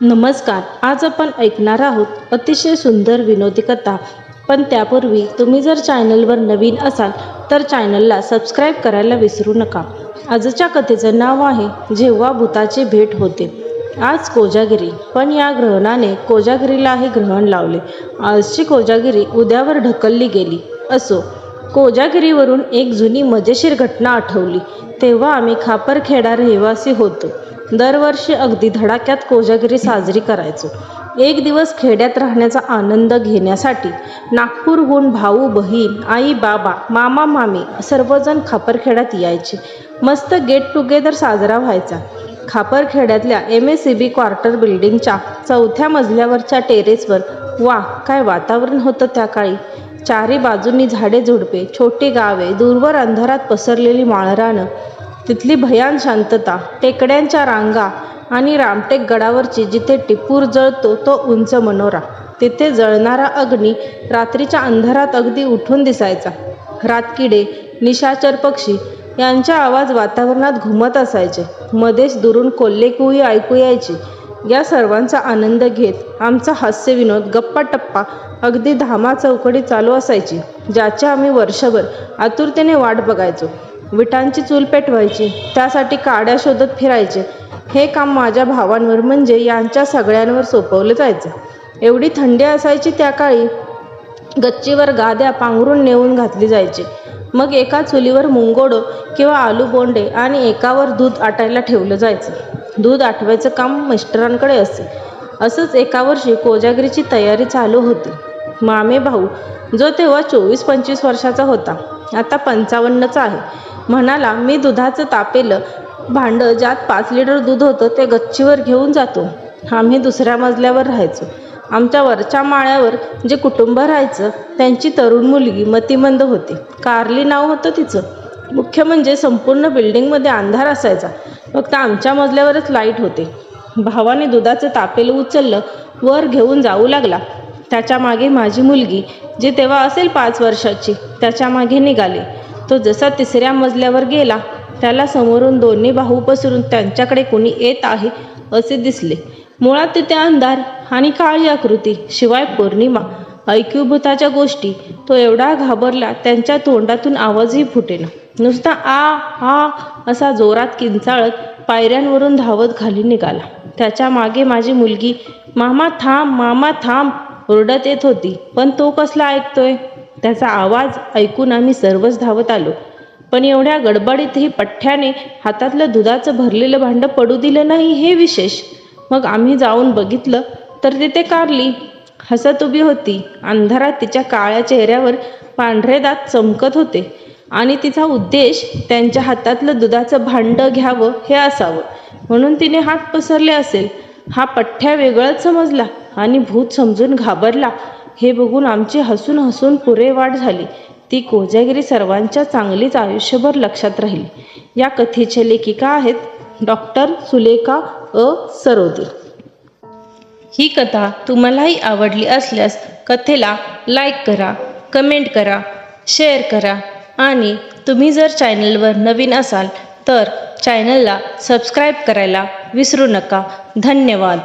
नमस्कार आज आपण ऐकणार आहोत अतिशय सुंदर विनोदी कथा. पण त्यापूर्वी तुम्ही जर चॅनलवर नवीन असाल तर चॅनलला सबस्क्राईब करायला विसरू नका. आजच्या कथेचं नाव आहे जेव्हा भूताची भेट होते. आज कोजागिरी. पण या ग्रहणाने कोजागिरीलाही ग्रहण लावले. आजची कोजागिरी उद्यावर ढकलली गेली. असो कोजागिरीवरून एक जुनी मजेशीर घटना आठवली. तेव्हा आम्ही खापरखेडा रहिवासी होतो. दरवर्षी अगदी धडाक्यात कोजागिरी साजरी करायचो. एक दिवस खेड्यात राहण्याचा आनंद घेण्यासाठी नागपूरहून भाऊ बहीण आई बाबा मामा मामी सर्वजण खापरखेड्यात यायचे. मस्त गेट टुगेदर साजरा व्हायचा. खापरखेड्यातल्या M S C B quarter बिल्डिंगच्या चौथ्या मजल्यावरच्या टेरेसवर वा काय वातावरण होतं त्या काळी. चारी बाजूंनी झाडे झुडपे छोटी गावे दूरवर अंधारात पसरलेली माळरानं. तिथली भयान शांतता टेकड्यांच्या रांगा आणि रामटेक गडावरची जिथे टिपूर जळतो तो उंच मनोरा. तिथे जळणारा अग्नी रात्रीच्या अंधारात अगदी उठून दिसायचा. रातकिडे निशाचर पक्षी यांचा आवाज वातावरणात घुमत असायचे. मध्येच दुरून कोल्हे ऐकू यायची. या सर्वांचा आनंद घेत आमचा हास्यविनोद गप्पा टप्पा अगदी धामा चौकडी चालू असायची ज्याची आम्ही वर्षभर आतुरतेने वाट बघायचो. विटांची चूल पेटवायची त्यासाठी काड्या शोधत फिरायचे. हे काम माझ्या भावांवर म्हणजे यांच्या सगळ्यांवर सोपवलं जायचं. एवढी थंडी असायची त्या काळी गच्चीवर गाद्या पांघरून नेऊन घातली जायची. मग एका चुलीवर मुंगोडो किंवा आलू बोंडे आणि एकावर दूध आटायला ठेवलं जायचं. दूध आठवायचं काम मिस्टरांकडे असे. असंच एका वर्षी कोजागिरीची तयारी चालू होती. मामे भाऊ जो तेव्हा चोवीस पंचवीस वर्षाचा होता आता पंचावन्नचा आहे. म्हणाला मी दुधाचं तापेलं भांडं ज्यात पाच लिटर दूध होतं ते गच्चीवर घेऊन जातो. आम्ही दुसऱ्या मजल्यावर राहायचो. आमच्या वरच्या माळ्यावर जे कुटुंब राहायचं त्यांची तरुण मुलगी मतिमंद होती. कार्ली नाव होतं तिचं. मुख्य म्हणजे संपूर्ण बिल्डिंगमध्ये अंधार असायचा. फक्त आमच्या मजल्यावरच लाइट होते. भावाने दुधाचं तापेलं उचललं वर घेऊन जाऊ लागला. त्याच्यामागे माझी मुलगी जी तेव्हा असेल पाच वर्षाची त्याच्यामागे निघाले. तो जसा तिसऱ्या मजल्यावर गेला त्याला समोरून दोन्ही भाऊ पसरून त्यांच्याकडे कोणी येत आहे असे दिसले. मुळात तिथे अंधार आणि काळी आकृती शिवाय पौर्णिमा. ऐक्यूभूताच्या गोष्टी तो एवढा घाबरला त्यांच्या तोंडातून आवाजही फुटेना. नुसता आ आ असा जोरात किंचाळत पायऱ्यांवरून धावत खाली निघाला. त्याच्यामागे माझी मुलगी मामा थांब मामा थांब ओरडत येत होती. पण तो कसला ऐकतोय? त्याचा आवाज ऐकून आम्ही सर्वच धावत आलो. पण एवढ्या गडबडीतही पठ्ठ्याने हातातलं दुधाचं भरलेलं भांडं पडू दिलं नाही हे विशेष. मग आम्ही जाऊन बघितलं तर तिथे कारली हसत उभी होती. अंधारात तिच्या काळ्या चेहऱ्यावर पांढरे दात चमकत होते आणि तिचा उद्देश त्यांच्या हातातलं दुधाचं भांडं घ्यावं हे असावं. म्हणून तिने हात पसरले असेल. हा पठ्ठ्या वेगळाच समजला आणि भूत समजून घाबरला. हे बघून आमची हसून हसून पुरे वाट झाली. ती कोजागिरी सर्वांच्या चांगलीच आयुष्यभर लक्षात राहील. या कथेच्या लेखिका आहेत डॉक्टर सुलेखा अ. सरोदे. ही कथा तुम्हालाही आवडली असल्यास कथेला लाईक करा कमेंट करा शेअर करा आणि तुम्ही जर चॅनलवर नवीन असाल तर चॅनलला सबस्क्राईब करायला विसरू नका. धन्यवाद.